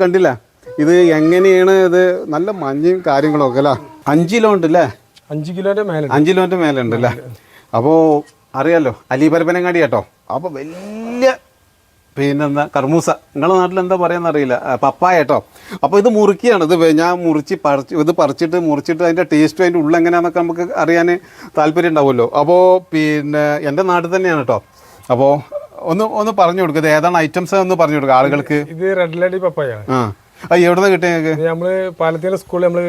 കണ്ടില്ല. ഇത് എങ്ങനെയാണ് ഇത് നല്ല മഞ്ഞയും കാര്യങ്ങളൊക്കെ അല്ല? അഞ്ച് കിലോ ഉണ്ട് അല്ലേ അഞ്ച് കിലോന്റെ മേലെ അഞ്ച് കിലോന്റെ മേലെ ഉണ്ട് അല്ലേ? അപ്പോൾ അറിയാലോ അലീപരപ്പനങ്ങാടി കേട്ടോ. അപ്പോൾ വലിയ പിന്നെന്താ കർമൂസ. നിങ്ങളുടെ നാട്ടിൽ എന്താ പറയാന്നറിയില്ല പപ്പായ കേട്ടോ. അപ്പോൾ ഇത് മുറുക്കിയാണ്. ഇത് ഞാൻ മുറിച്ച് പറിച്ച് ഇത് പറിച്ചിട്ട് മുറിച്ചിട്ട് അതിന്റെ ടേസ്റ്റും അതിന്റെ ഉള്ളിൽ എങ്ങനെയാന്നൊക്കെ നമുക്ക് അറിയാൻ താല്പര്യം ഉണ്ടാവുമല്ലോ. അപ്പോൾ പിന്നെ എന്റെ നാട്ടിൽ തന്നെയാണ് കേട്ടോ. അപ്പോൾ ഒന്ന് ഒന്ന് പറഞ്ഞു കൊടുക്കുക ഇത് ഏതാണ് ഐറ്റംസ് ഒന്ന് പറഞ്ഞു കൊടുക്കുക ആളുകൾക്ക്? ഇത് റെഡ് ലഡി പപ്പായാണ്. ആ. കിട്ടിയ ഇത് നമ്മൾ പാലത്തീന സ്കൂളിൽ നമ്മൾ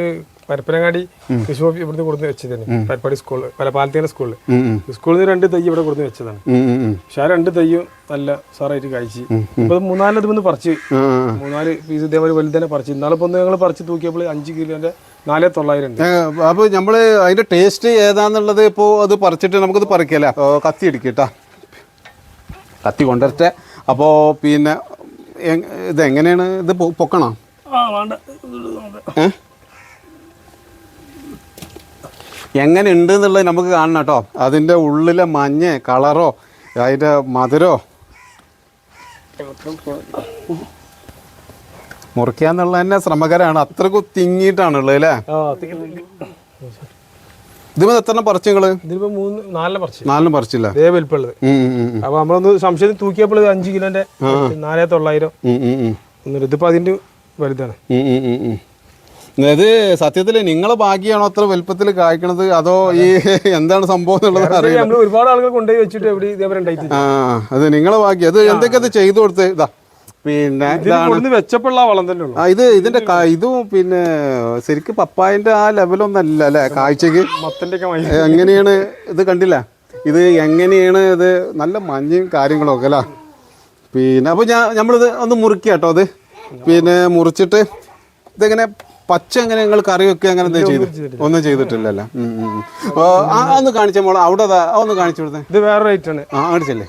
പരപ്പനങ്ങാടി കൃഷി ഓഫീസ് ഇവിടുന്ന് കൊടുത്ത് വെച്ചതാണ്. പരപ്പാടി സ്കൂളിൽ പല പാലത്തീന സ്കൂളിൽ ഉം, ഉം, സ്കൂളിൽ നിന്ന് രണ്ട് തൈ ഇവിടെ കൊടുത്ത് വെച്ചതാണ്. ഉം, ഉം, ഉം. പക്ഷെ ആ രണ്ട് തൈയും നല്ല സാറായിട്ട് കഴിച്ച് ഇപ്പൊ ഇത് മൂന്നാൽ ദിവസം പറിച്ച്. ആ, ആ. മൂന്നാൽ പീസ് ഇതേപോലെ വലുതന്നെ പറിച്ച്. ഇന്നാളെ ഒന്ന് ഞങ്ങൾ പറിച്ച് തൂക്കിയപ്പോൾ അഞ്ച് കിലോന്റെ നാല് തൊള്ളായിരം ഉണ്ട്. അപ്പോൾ നമ്മൾ അതിന്റെ ടേസ്റ്റ് ഏതാന്നുള്ളത് ഇപ്പോ അത് പറിച്ചിട്ട് നമുക്കത് പറിക്കല്ലേ? ഓ, കത്തി ഇടിക്കട്ടാ കത്തി കൊണ്ടുവരട്ടെ അപ്പോൾ പിന്നെ ഇതെങ്ങനെയാണ്? ഇത് എങ്ങനെയാണ് ഇത് പൊക്കണോ? ആ വേണ്ട. എങ്ങനെ ഉണ്ട് എന്നുള്ളത് നമുക്ക് കാണണം കേട്ടോ. അതിന്റെ ഉള്ളിലെ മഞ്ഞ് കളറോ അതിന്റെ മധുരോ. മുറിക്കാന്നുള്ളതന്നെ ശ്രമകരമാണ് അത്രക്കും തിങ്ങിയിട്ടാണുള്ളത് അല്ലേ? ആ ഇതിപ്പോൾ എത്ര പറിച്ചു ഇതിലിപ്പോ മൂന്ന് നാലിനെ പറിച്ചു. നാലിനും പറിച്ചില്ല? ഇതേ വലിപ്പമുള്ളത്. അപ്പൊ നമ്മളൊന്ന് സംശയം തൂക്കിയപ്പോൾ അഞ്ചു കിലോന്റെ നാലേ തൊള്ളായിരം. ഇതിപ്പോ അതിന്റെ വലുതാണ്. അതായത് സത്യത്തിൽ നിങ്ങളെ ഭാഗ്യമാണോ അത്ര വലുപ്പത്തിൽ കായ്ക്കണത്? അതോ ഈ എന്താണ് സംഭവം എന്നുള്ളത് അറിയില്ല. ഒരുപാട് ആളുകൾ കൊണ്ടുപോയി വെച്ചിട്ട് എവിടെ ഇതേപോലെ അത് നിങ്ങളെ ഭാഗ്യം. അത് എന്തൊക്കെ അത് ചെയ്തു കൊടുത്ത്? ഇതാ. പിന്നെ വെച്ചപ്പോഴുള്ള വളം തന്നെ ഇത് ഇതിന്റെ ഇതും പിന്നെ ശരിക്കും പപ്പായന്റെ ആ ലെവലൊന്നും അല്ല? അല്ലെ കാഴ്ചക്ക് എങ്ങനെയാണ് ഇത് കണ്ടില്ല? ഇത് എങ്ങനെയാണ് ഇത് നല്ല മഞ്ഞയും കാര്യങ്ങളൊക്കെ അല്ല? പിന്നെ അപ്പോൾ ഞാൻ നമ്മളിത് ഒന്ന് മുറിക്കുക കേട്ടോ അത്. പിന്നെ മുറിച്ചിട്ട് ഇതെങ്ങനെ പച്ച എങ്ങനെ നിങ്ങൾ കറി വെക്കുക അങ്ങനെ ചെയ്തു? ഒന്നും ചെയ്തിട്ടില്ലല്ലോ? ഒന്ന് കാണിച്ച മോളെ. അവിടെ അതാ ഒന്ന് കാണിച്ചു കൊടുത്തേ. ഇത് വേറെ റേറ്റ് ആണ്. ആ കാണിച്ചല്ലേ?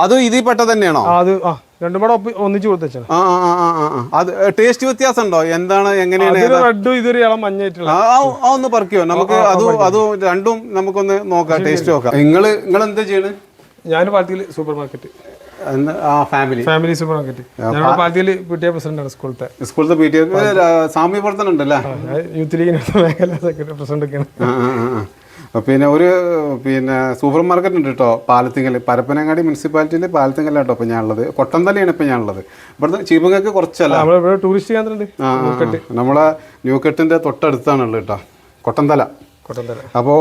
അതും ഇതിൽ പെട്ട തന്നെയാണോ? അത് ആ രണ്ടും കൂടെ ഒന്നിച്ച് കൊടുത്തു ആ ആ ആ, ആ. അത് ടേസ്റ്റ് വ്യത്യാസം ഉണ്ടോ എന്താണ് എങ്ങനെയാണ് റെഡും ഇതൊരു ഇളം മഞ്ഞായിട്ടുള്ള ആ ഒന്ന് പറിക്കോ നമുക്ക് അത് അത് രണ്ടും നമുക്കൊന്ന് നോക്കാം ടേസ്റ്റ് നോക്കാം. നിങ്ങൾ നിങ്ങൾ എന്താ ചെയ്യണ്? ഞാൻ പാർട്ടിയിൽ super market. Family. Family super market. ഞാൻ പാർട്ടിയിൽ പി ടി എ പ്രസിഡന്റ് ആണ് സ്കൂളത്തെ സ്കൂളത്തെ പി ടി സാമ്യ പ്രവർത്തനം ഉണ്ടല്ലേ? യൂത്ത് ലീഗിന് മേഖല സെക്രട്ടറി പ്രസിഡന്റ് ഒക്കെയാണ്. പിന്നെ ഒരു പിന്നെ സൂപ്പർ മാർക്കറ്റ് ഉണ്ട് കേട്ടോ പാലത്തിങ്കൽ പരപ്പനങ്ങാടി മുനിസിപ്പാലിറ്റിയിൽ പാലത്തിങ്കൽ കേട്ടോ ഇപ്പം ഞാനുള്ളത്. കൊട്ടന്തലയാണ് ഇപ്പം ഞാനുള്ളത്. ഇവിടുന്ന് ചീപ്പങ്ങൾക്ക് കുറച്ചല്ല. ടൂറിസ്റ്റ് കേന്ദ്രം ഉണ്ട് ആ, ആ, ആ. നമ്മളെ ന്യൂക്കെട്ടിന്റെ തൊട്ടടുത്താണുള്ളത് കേട്ടോ. കൊട്ടന്തല കൊട്ടന്തല അപ്പോൾ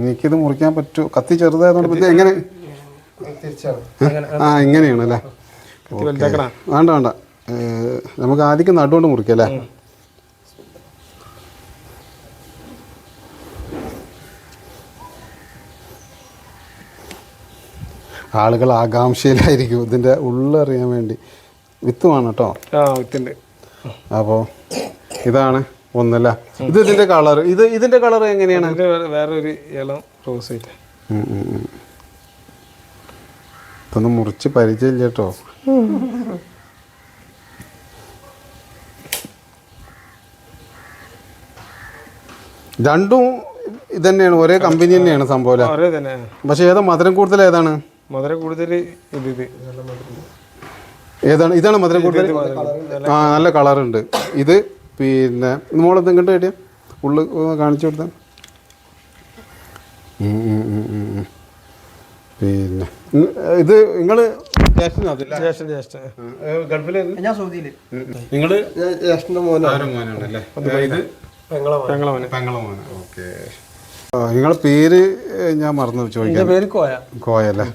എനിക്കിത് മുറിക്കാൻ പറ്റുമോ കത്തി ചെറുതായതുകൊണ്ട് എങ്ങനെ? ആ ഇങ്ങനെയാണ് അല്ലേ? വലുതാക്കണ. വേണ്ട വേണ്ട. നമുക്ക് ആദ്യം നടുകൊണ്ട് മുറിക്കാം അല്ലേ? ആളുകൾ ആകാംക്ഷയിലായിരിക്കും. ഇതിന്റെ ഉള്ളറിയാൻ വേണ്ടി. വിത്തുമാണ് കേട്ടോ. ആ വിത്തുണ്ട്. അപ്പോൾ ഇതാണ് ഒന്നല്ല. ഇത് ഇതിന്റെ കളർ ഇത് ഇതിന്റെ കളർ എങ്ങനെയാണ്? വേറൊരു ഇളം റോസ് ഇതൊന്ന് മുറിച്ച് പരിചയമില്ല കേട്ടോ. രണ്ടും ഇത് തന്നെയാണ് ഒരേ കമ്പനി തന്നെയാണ് സംഭവം പക്ഷെ ഏതാ മധുരം കൂടുതൽ ഏതാണ്? മധുര കൂടുതൽ ഇത് ഇത്. ഏതാണ് ഇതാണ് മധുരം കൂടുതൽ? ആ നല്ല കളറുണ്ട്. ഇത് പിന്നെ മോളെന്ത് ഇങ്ങോട്ട് കേട്ടിയാ ഉള്ളു കാണിച്ചു കൊടുത്താൽ പിന്നെ ഇത് നിങ്ങൾ നിങ്ങൾ ജ്യേഷ്ഠൻ ജ്യേഷ്ഠൻ ഗൾഫിൽ ഞാൻ സൗദിയിൽ. നിങ്ങൾ ജ്യേഷ്ഠന്റെ മോനെ മോനാണല്ലേ? ഇത്? പെങ്ങളെ മോനെ പെങ്ങളെ മോന ഓക്കെ നിങ്ങളെ പേര് ഞാൻ മറന്നു ചോദിക്കാം. പേര് കോയ. കോയല്ലേ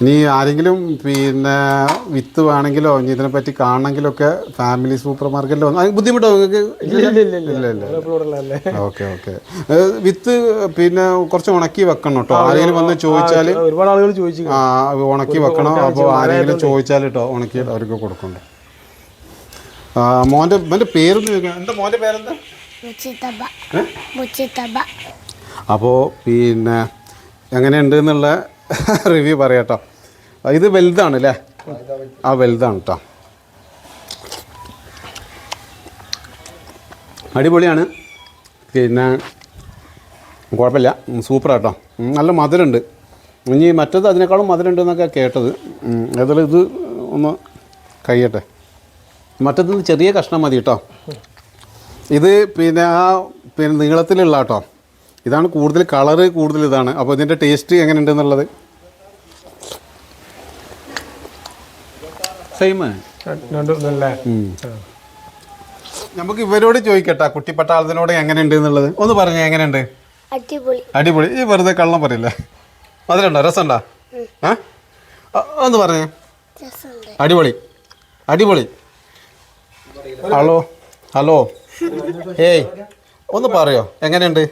ഇനി ആരെങ്കിലും പിന്നെ വിത്ത് വേണമെങ്കിലോ ഇനി ഇതിനെ പറ്റി കാണണമെങ്കിലോ ഒക്കെ ഫാമിലി സൂപ്പർ മാർക്കറ്റിലോ ബുദ്ധിമുട്ടോ? നിങ്ങൾക്ക് ഇല്ല ഇല്ല ഇല്ല അല്ലേ ഓക്കെ ഓക്കെ. വിത്ത് പിന്നെ കുറച്ച് ഉണക്കി വെക്കണം കേട്ടോ ആരെങ്കിലും വന്ന് ചോദിച്ചാൽ ഒരുപാട് ആളുകൾ ചോദിച്ചു. ആ ഉണക്കി വെക്കണം. അപ്പോൾ ആരെങ്കിലും ചോദിച്ചാൽ കേട്ടോ ഉണക്കി അവർക്ക് കൊടുക്കണ്ടോ ആ മോന്റെ മോന്റെ പേര് എന്താ മോന്റെ പേരെന്താ? അപ്പോൾ പിന്നെ എങ്ങനെയുണ്ട് എന്നുള്ള റിവ്യൂ പറയാം കേട്ടോ ഇത് വലുതാണ് അല്ലേ ആ വലുതാണ് കേട്ടോ അടിപൊളിയാണ്. പിന്നെ കുഴപ്പമില്ല. സൂപ്പർ കേട്ടോ നല്ല മധുരമുണ്ട്. ഇനി മറ്റത് അതിനേക്കാളും മധുരമുണ്ട് എന്നൊക്കെ കേട്ടത്. ഏതായാലും ഇത് ഒന്ന് കഴിയട്ടെ. മറ്റത് ചെറിയ കഷ്ണം മതി കേട്ടോ ഇത് പിന്നെ ആ പിന്നെ നീളത്തിലുള്ള കേട്ടോ ഇതാണ് കൂടുതൽ കളറ് കൂടുതൽ ഇതാണ്. അപ്പോൾ ഇതിന്റെ ടേസ്റ്റ് എങ്ങനെ സെയിം നമുക്ക് ഇവരോട് ചോദിക്കട്ടെ കുട്ടിപ്പട്ടാളത്തിനോട് എങ്ങനെയുണ്ട് എന്നുള്ളത്? ഒന്ന് പറഞ്ഞേ എങ്ങനെയുണ്ട്? അടിപൊളി. അടിപൊളി. ഈ വെറുതെ കള്ളം പറയില്ല. മധുരണ്ടോ? രസമുണ്ടോ? ആ? ഒന്ന് പറഞ്ഞേ. അടിപൊളി. അടിപൊളി. Hello hello. ഏയ് ഒന്ന് പറയോ? എങ്ങനെയുണ്ട്?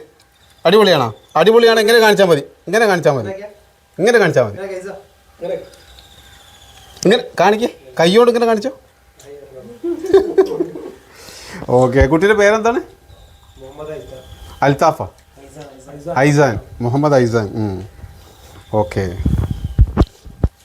അടിപൊളിയാണോ? അടിപൊളിയാണോ എങ്ങനെ കാണിച്ചാൽ മതി. എങ്ങനെ കാണിച്ചാൽ മതി. എങ്ങനെ കാണിച്ചാൽ മതി. ഇങ്ങനെ കാണിക്കേ. കൈയോട് ഇങ്ങനെ കാണിച്ചോ. ഓക്കെ കുട്ടിയുടെ പേരെന്താണ്? അൽത്താഫ. ഐസാൻ. മുഹമ്മദ് ഐസാൻ. ഓക്കെ.